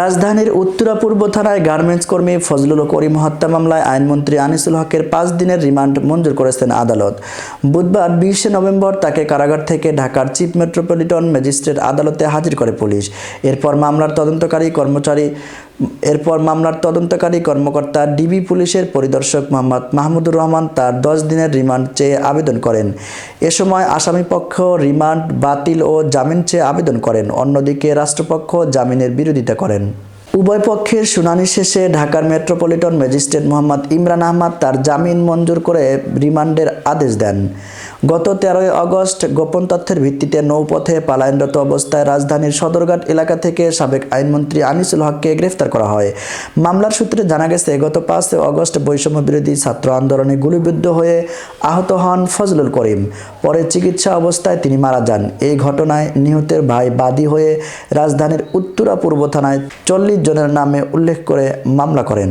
রাজধানীর উত্তরা পূর্ব থানায় গার্মেন্টস কর্মী ফজলুল করিম হত্যা মামলায় আইনমন্ত্রী আনিসুল হকের পাঁচ দিনের রিমান্ড মঞ্জুর করেছেন আদালত। বুধবার বিশে নভেম্বর তাকে কারাগার থেকে ঢাকার চিফ মেট্রোপলিটন ম্যাজিস্ট্রেট আদালতে হাজির করে পুলিশ। এরপর মামলার তদন্তকারী কর্মচারী এরপর মামলার তদন্তকারী কর্মকর্তা ডিবি পুলিশের পরিদর্শক মোহাম্মদ মাহমুদুর রহমান তার দশ দিনের রিমান্ড চেয়ে আবেদন করেন। এ সময় আসামিপক্ষ রিমান্ড, বাতিল ও জামিন চেয়ে আবেদন করেন। অন্যদিকে রাষ্ট্রপক্ষ জামিনের বিরোধিতা করেন। উভয় পক্ষের শুনানি শেষে ঢাকার মেট্রোপলিটন ম্যাজিস্ট্রেট মোহাম্মদ ইমরান আহমদ তার জামিন মঞ্জুর করে রিমান্ডের আদেশ দেন। গত তেরোই আগস্ট গোপন তথ্যের ভিত্তিতে নৌপথে পালায়নরত অবস্থায় রাজধানীর সদরঘাট এলাকা থেকে সাবেক আইনমন্ত্রী আনিসুল হককে গ্রেফতার করা হয়। মামলার সূত্রে জানা গেছে, গত পাঁচ আগস্ট বৈষম্য বিরোধী ছাত্র আন্দোলনে গুলিবিদ্ধ হয়ে আহত হন ফজলুল করিম। পরে চিকিৎসা অবস্থায় তিনি মারা যান। এই ঘটনায় নিহতের ভাই বাদী হয়ে রাজধানীর উত্তরা পূর্ব থানায় চল্লিশ জনের নামে উল্লেখ করে মামলা করেন।